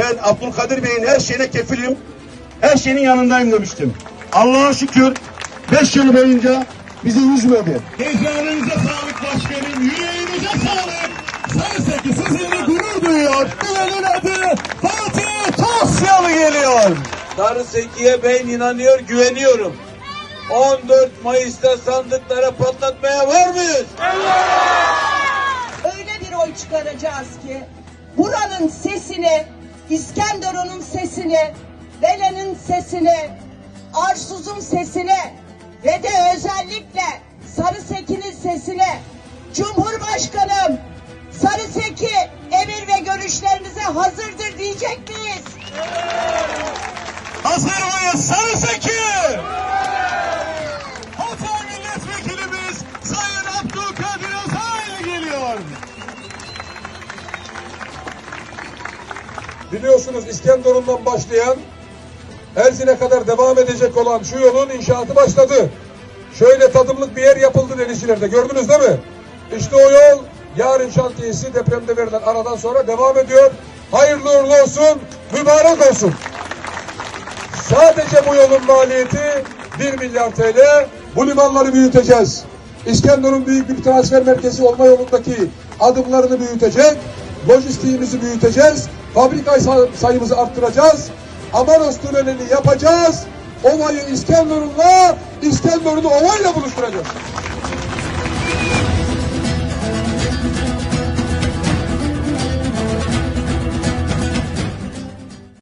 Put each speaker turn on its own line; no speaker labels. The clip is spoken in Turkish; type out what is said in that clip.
Ben Abdülkadir Bey'in her şeyine kefilim. Her şeyin yanındayım demiştim. Allah'a şükür 5 yıl boyunca bizi üzmedi.
Heyecanınıza sağlık başkanım, yüreğinize sağlık. Sarıseki sizinle gurur duyuyor. Güvenin adı Fatih Tosyalı geliyor.
Sarı Seki'ye ben inanıyor, güveniyorum. 14 Mayıs'ta sandıklara patlatmaya var mıyız?
öyle bir oy çıkaracağız ki buranın sesini, İskenderun'un sesini, Belen'in sesini, Arsuz'un sesini ve de özellikle Sarıseki'nin sesini Cumhurbaşkanım Sarıseki emir ve görüşlerinize hazırdır diyecek miyiz?
Hazır mıyız Sarıseki? Hatay
Biliyorsunuz İskenderun'dan başlayan Erzin'e kadar devam edecek olan şu yolun inşaatı başladı. Şöyle tadımlık bir yer yapıldı denizcilerde gördünüz değil mi? İşte o yol yarın şantiyesi depremde verilen aradan sonra devam ediyor. Hayırlı uğurlu olsun, mübarek olsun. Sadece bu yolun maliyeti 1 milyar TL. Bu limanları büyüteceğiz. İskenderun büyük bir transfer merkezi olma yolundaki adımlarını büyütecek. Lojistiğimizi büyüteceğiz. Fabrika say- sayımızı arttıracağız. Amanos tünelini yapacağız. Ovayı İskenderun'la, İskenderun'u ovayla buluşturacağız.